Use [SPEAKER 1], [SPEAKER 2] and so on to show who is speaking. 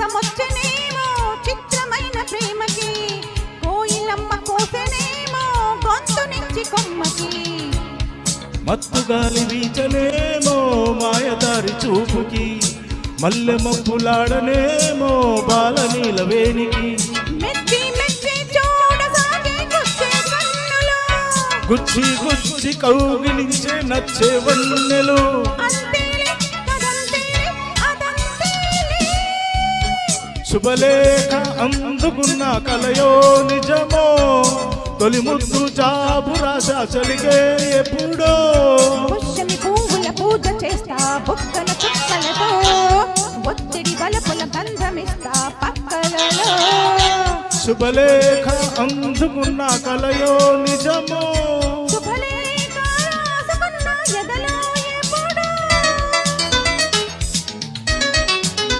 [SPEAKER 1] రసమొచ్చనేమో చిత్రమైన ప్రేమకి కోయిలమ్మ కోసనేమో గొంతు నుంచి కొమ్మకి.
[SPEAKER 2] మత్తు గాలి వీచనేమో మాయదారి చూపుకి. మల్లె మబ్బులాడనేమో బాల నీలవేనికి
[SPEAKER 1] గుచ్చి
[SPEAKER 2] గుచ్చి కౌగిలించే నచ్చే వన్నెలు. శుభలేఖ అందుకున్న కలయో నిజమో. తొలి ముద్దు జాబు రాశ చలిగే ఎప్పుడో.
[SPEAKER 1] పుష్యమి పువ్వుల పూజ చేస్తా బుక్కల చుక్కలతో. ఒత్తిడి బలపుల గంధమిస్తా పక్కలలో.
[SPEAKER 2] శుభలేఖ అందుకున్న కలయో నిజమో.